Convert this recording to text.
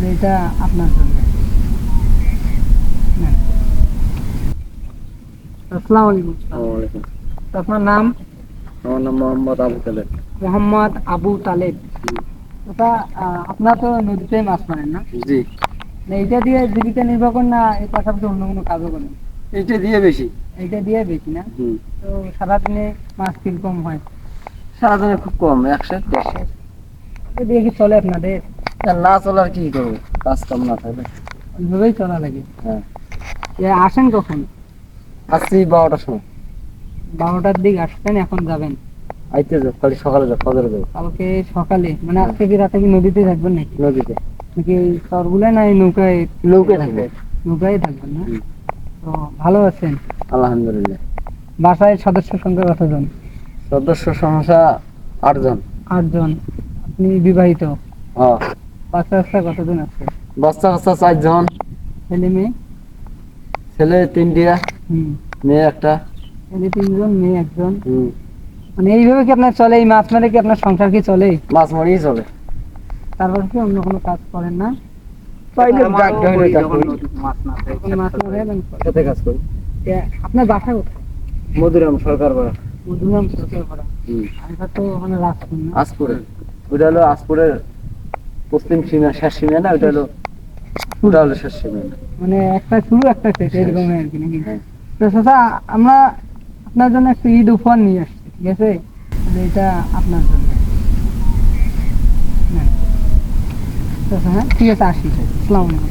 যে এটা আপনার জন্য। আসসালামু আলাইকুম। আপনার নাম? আমার নাম মোহাম্মদ আবু তালেব। মোহাম্মদ আবু তালেব। ওটা আপনার তো নদীতে মাছ মারেন না? জি। না দিয়ে জীবিকা নির্বাহ করেন না এর পাশাপাশি অন্য কোনো কাজও করেন? এইটা দিয়ে বেশি। এইটা দিয়ে বেশি না? হুম তো সারাদিনে মাছ কীরকম হয়? সারাদিনে খুব কম একশো দেড়শো। দিয়ে কি চলে আপনাদের? না চলার কি করব? কাজ কাম না থাকলে। ওইভাবেই চলা লাগে হ্যাঁ। আসেন কখন? আসছি বারোটার সময়। বারোটার দিক আসবেন এখন যাবেন। আইতে যাও খালি সকালে যাও ফজরে যাও কালকে সকালে? মানে আজকে কি রাতে কি নদীতে থাকবেন নাকি? নদীতে। নাকি এই চরগুলো না এই নৌকায়? নৌকে থাকবে। নৌকায় থাকবেন না? তো ভালো আছেন? আলহামদুলিল্লাহ। বাসায় সদস্য সংখ্যা কতজন? সদস্য সংখ্যা আটজন। আটজন। আপনি বিবাহিত? হ্যাঁ বাচ্চা বাচ্চা কতজন আছে? বাচ্চা কাচ্চা চারজন। ছেলে মেয়ে? ছেলে তিনটিয়া হুম। মেয়ে একটা। ছেলে তিনজন মেয়ে একজন। হুম। মানে এইভাবে কি আপনার চলে? এই মাছ মারে কি আপনার সংসার কি চলে? মাছ মারিয়ে চলে। তারপর কি অন্য কোনো কাজ করেন না? আপনার বাসা কোথায়? মধুরাম সরকার পাড়া মধুরাম সরকার পাড়া আমরা তো মানে রাজপুর আসপুরে ওটা হলো আসপুরের পশ্চিম সীমা শেষ সীমা না ওটা হলো ওটা হলো শেষ সীমা মানে একটা শুরু একটা শেষ এরকম আর কি নাকি? হ্যাঁ। তো চাচা আমরা আপনার জন্য একটা ঈদ উপহার নিয়ে আসছি ঠিক আছে? এটা আপনার জন্য। নেন। হ্যাঁ ঠিক আছে আসি। আসসালামু আলাইকুম।